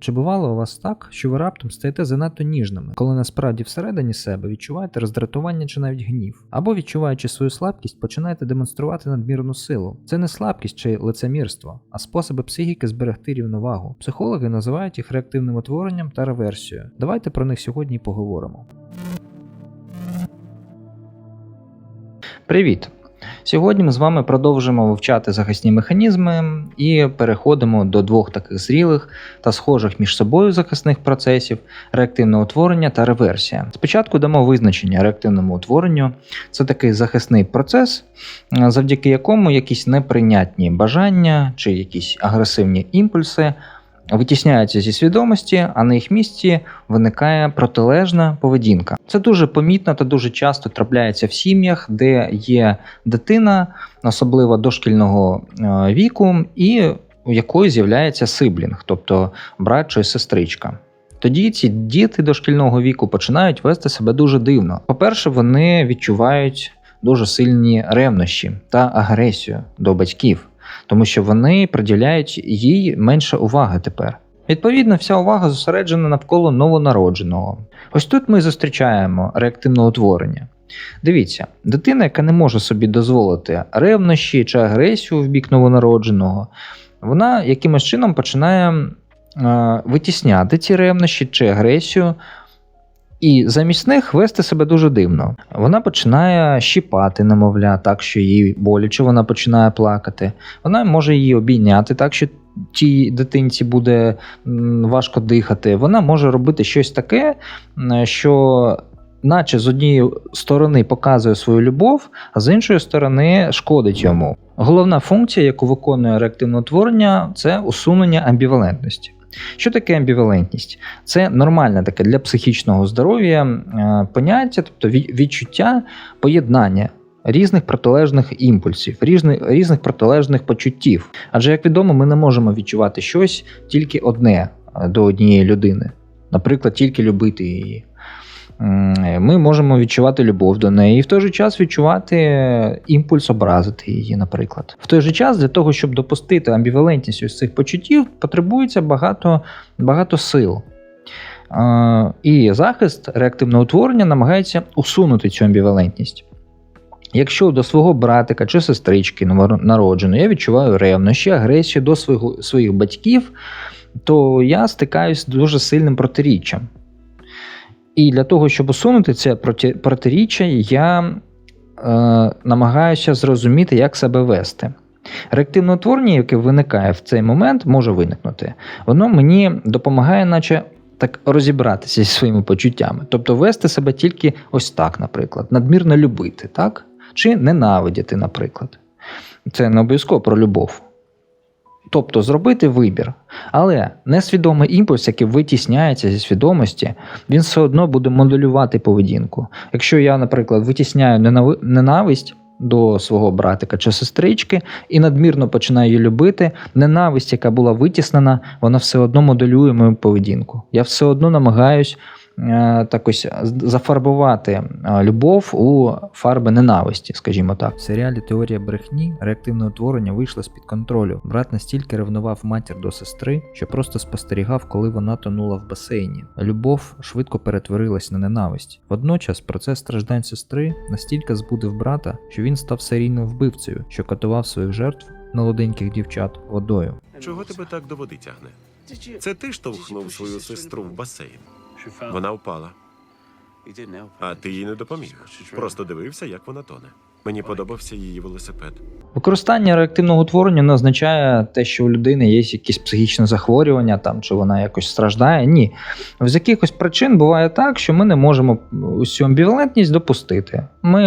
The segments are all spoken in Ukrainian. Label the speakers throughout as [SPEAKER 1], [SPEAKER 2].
[SPEAKER 1] Чи бувало у вас так, що ви раптом стаєте занадто ніжними, коли насправді всередині себе відчуваєте роздратування чи навіть гнів, або відчуваючи свою слабкість, починаєте демонструвати надмірну силу? Це не слабкість чи лицемірство, а способи психіки зберегти рівновагу. Психологи називають їх реактивним утворенням та реверсією. Давайте про них сьогодні поговоримо. Привіт! Сьогодні ми з вами продовжимо вивчати захисні механізми і переходимо до двох таких зрілих та схожих між собою захисних процесів реактивне утворення та реверсія. Спочатку дамо визначення реактивному утворенню. Це такий захисний процес, завдяки якому якісь неприйнятні бажання чи якісь агресивні імпульси витісняються зі свідомості, а на їх місці виникає протилежна поведінка. Це дуже помітно та дуже часто трапляється в сім'ях, де є дитина, особливо дошкільного е, віку, і у якої з'являється сиблінг, тобто брат чи сестричка. Тоді ці діти дошкільного віку починають вести себе дуже дивно. По-перше, вони відчувають дуже сильні ревнощі та агресію до батьків тому що вони приділяють їй менше уваги тепер. Відповідно, вся увага зосереджена навколо новонародженого. Ось тут ми зустрічаємо реактивне утворення. Дивіться, дитина, яка не може собі дозволити ревнощі чи агресію в бік новонародженого, вона якимось чином починає е, витісняти ці ревнощі чи агресію і замість них вести себе дуже дивно. Вона починає щіпати немовля, так що їй боляче, вона починає плакати. Вона може її обійняти так, що тій дитинці буде важко дихати. Вона може робити щось таке, що. Наче з однієї сторони показує свою любов, а з іншої сторони шкодить йому. Головна функція, яку виконує реактивне утворення, це усунення амбівалентності. Що таке амбівалентність? Це нормальне таке для психічного здоров'я е, поняття, тобто відчуття поєднання. Різних протилежних імпульсів, різних різних протилежних почуттів. Адже, як відомо, ми не можемо відчувати щось тільки одне е, до однієї людини, наприклад, тільки любити її ми можемо відчувати любов до неї і в той же час відчувати імпульс образити її, наприклад. В той же час для того, щоб допустити амбівалентність ось цих почуттів, потребується багато, багато сил. І захист реактивного утворення намагається усунути цю амбівалентність. Якщо до свого братика чи сестрички народженої я відчуваю ревнощі, агресію до своїх, своїх батьків, то я стикаюсь з дуже сильним протиріччям. І для того, щоб усунути це протиріччя, я е, намагаюся зрозуміти, як себе вести. Реактивне утворення, яке виникає в цей момент, може виникнути, воно мені допомагає, наче так розібратися зі своїми почуттями. Тобто вести себе тільки ось так, наприклад, надмірно любити, так? Чи ненавидіти, наприклад. Це не обов'язково про любов. Тобто зробити вибір. Але несвідомий імпульс, який витісняється зі свідомості, він все одно буде моделювати поведінку. Якщо я, наприклад, витісняю ненависть до свого братика чи сестрички і надмірно починаю її любити, ненависть, яка була витіснена, вона все одно моделює мою поведінку. Я все одно намагаюсь. Е, так ось зафарбувати е, любов у фарби ненависті, скажімо так. В серіалі Теорія брехні реактивне утворення вийшло з-під контролю. Брат настільки ревнував матір до сестри, що просто спостерігав, коли вона тонула в басейні. Любов швидко перетворилась на ненависть. Водночас процес страждань сестри настільки збудив брата, що він став серійним вбивцею, що катував своїх жертв молоденьких дівчат водою.
[SPEAKER 2] Чого тебе так до води тягне? Це ти штовхнув свою сестру в басейн. Вона впала. А ти їй не допоміг. Просто дивився, як вона тоне. Мені подобався її велосипед.
[SPEAKER 1] Використання реактивного утворення не означає те, що у людини є якісь психічне захворювання, там чи вона якось страждає. Ні. З якихось причин буває так, що ми не можемо усю амбівалентність допустити. Ми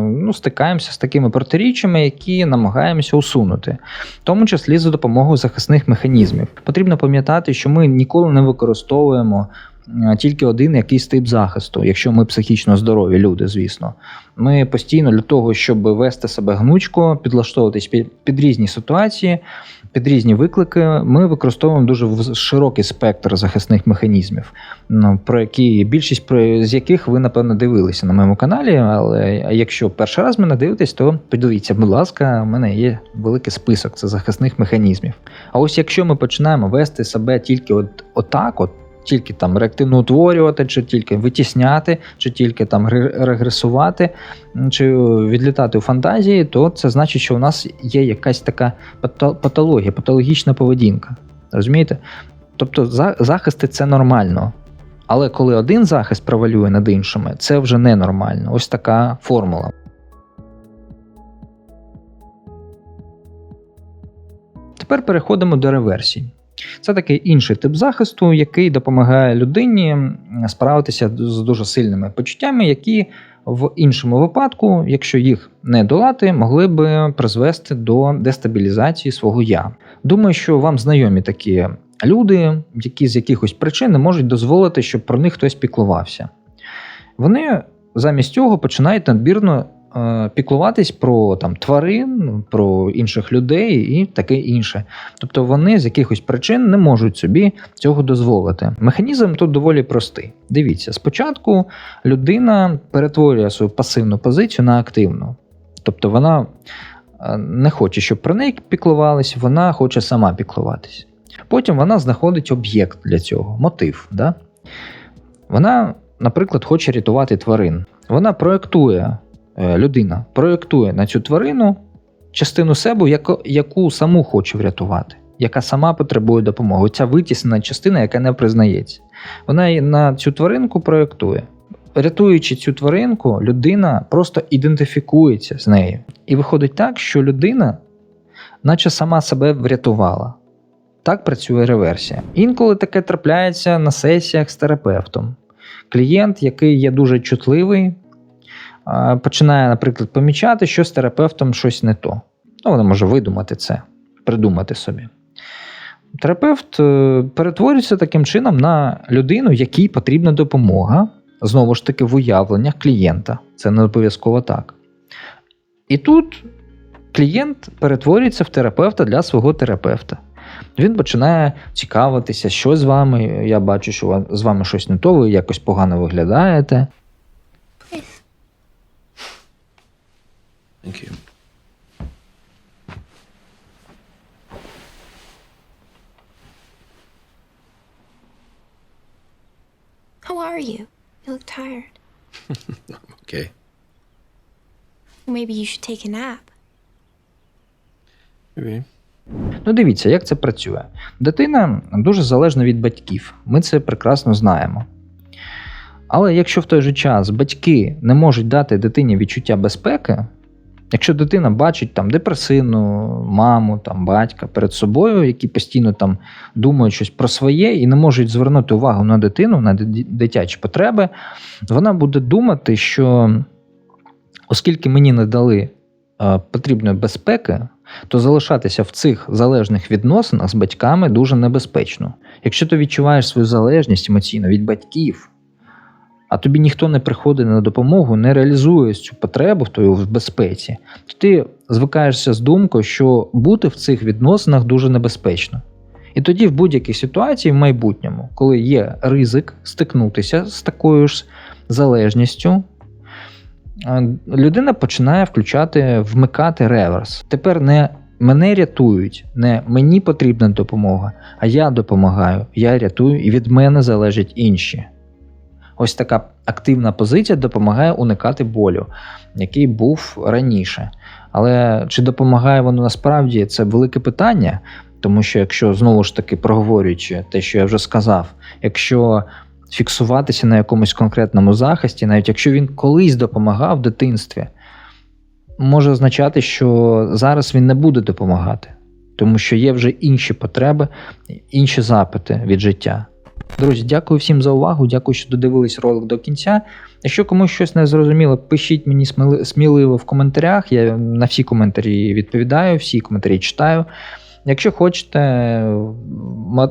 [SPEAKER 1] ну, стикаємося з такими протиріччями, які намагаємося усунути, в тому числі за допомогою захисних механізмів. Потрібно пам'ятати, що ми ніколи не використовуємо е, тільки один якийсь тип захисту, якщо ми психічно здорові люди, звісно. Ми постійно для того, щоб вести себе гнучко, підлаштовуватись під, під різні ситуації, під різні виклики, ми використовуємо дуже широкий спектр захисних механізмів, ну, про які більшість про з яких ви напевно дивилися на моєму каналі. Але якщо перший раз мене дивитесь, то подивіться, будь ласка, у мене є великий список це захисних механізмів. А ось якщо ми починаємо вести себе тільки от, отак, от. Тільки там реактивно утворювати, чи тільки витісняти, чи тільки там регресувати, чи відлітати у фантазії, то це значить, що у нас є якась така патологія, патологічна поведінка. Розумієте? Тобто захисти це нормально. Але коли один захист превалює над іншими, це вже ненормально. Ось така формула. Тепер переходимо до реверсій. Це такий інший тип захисту, який допомагає людині справитися з дуже сильними почуттями, які в іншому випадку, якщо їх не долати, могли би призвести до дестабілізації свого я. Думаю, що вам знайомі такі люди, які з якихось причин не можуть дозволити, щоб про них хтось піклувався. Вони замість цього починають надмірно е, піклуватись про там, тварин, про інших людей і таке інше. Тобто вони з якихось причин не можуть собі цього дозволити. Механізм тут доволі простий. Дивіться, спочатку людина перетворює свою пасивну позицію на активну. Тобто вона е, не хоче, щоб про неї піклувались, вона хоче сама піклуватись. Потім вона знаходить об'єкт для цього, мотив. Да? Вона, наприклад, хоче рятувати тварин. Вона проєктує, е, людина проєктує на цю тварину частину себе, яку, саму хоче врятувати, яка сама потребує допомоги. Ця витіснена частина, яка не признається. Вона на цю тваринку проєктує. Рятуючи цю тваринку, людина просто ідентифікується з нею. І виходить так, що людина, наче сама себе врятувала. Так працює реверсія. Інколи таке трапляється на сесіях з терапевтом. Клієнт, який є дуже чутливий, починає, наприклад, помічати, що з терапевтом щось не то. Ну, вона може видумати це, придумати собі. Терапевт е, перетворюється таким чином на людину, якій потрібна допомога, знову ж таки, в уявленнях клієнта. Це не обов'язково так. І тут клієнт перетворюється в терапевта для свого терапевта. Він починає цікавитися, що з вами. Я бачу, що з вами щось не то, ви якось погано виглядаєте.
[SPEAKER 3] Thank you.
[SPEAKER 4] How are you? You look tired.
[SPEAKER 3] Okay.
[SPEAKER 4] Maybe you should take a nap.
[SPEAKER 3] Maybe.
[SPEAKER 1] Ну, дивіться, як це працює. Дитина дуже залежна від батьків. Ми це прекрасно знаємо. Але якщо в той же час батьки не можуть дати дитині відчуття безпеки, якщо дитина бачить там депресивну маму, там, батька перед собою, які постійно там думають щось про своє і не можуть звернути увагу на дитину, на дитячі потреби, вона буде думати, що оскільки мені не дали е, потрібної безпеки, то залишатися в цих залежних відносинах з батьками дуже небезпечно. Якщо ти відчуваєш свою залежність емоційно від батьків, а тобі ніхто не приходить на допомогу, не реалізує цю потребу в твою в безпеці, то ти звикаєшся з думкою, що бути в цих відносинах дуже небезпечно. І тоді в будь-якій ситуації в майбутньому, коли є ризик стикнутися з такою ж залежністю, людина починає включати, вмикати реверс. Тепер не мене рятують, не мені потрібна допомога, а я допомагаю, я рятую, і від мене залежать інші. Ось така активна позиція допомагає уникати болю, який був раніше. Але чи допомагає воно насправді це велике питання, тому що якщо знову ж таки проговорюючи те, що я вже сказав, якщо фіксуватися на якомусь конкретному захисті, навіть якщо він колись допомагав в дитинстві, може означати, що зараз він не буде допомагати, тому що є вже інші потреби, інші запити від життя. Друзі, дякую всім за увагу. Дякую, що додивились ролик до кінця. Якщо комусь щось не зрозуміло, пишіть мені сміливо в коментарях. Я на всі коментарі відповідаю, всі коментарі читаю. Якщо хочете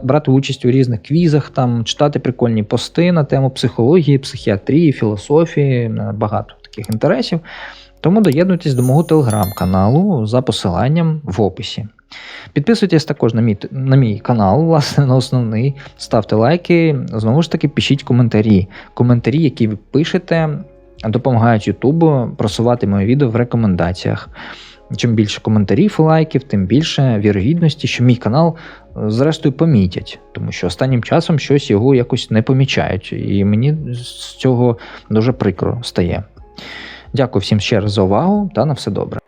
[SPEAKER 1] брати участь у різних квізах, там, читати прикольні пости на тему психології, психіатрії, філософії, багато таких інтересів, тому доєднуйтесь до мого телеграм-каналу за посиланням в описі. Підписуйтесь також на мій, на мій канал, власне, на основний. Ставте лайки. Знову ж таки, пишіть коментарі. Коментарі, які ви пишете, допомагають Ютубу просувати моє відео в рекомендаціях. Чим більше коментарів і лайків, тим більше вірогідності, що мій канал е, зрештою помітять, тому що останнім часом щось його якось не помічають, і мені з цього дуже прикро стає. Дякую всім ще раз за увагу та на все добре.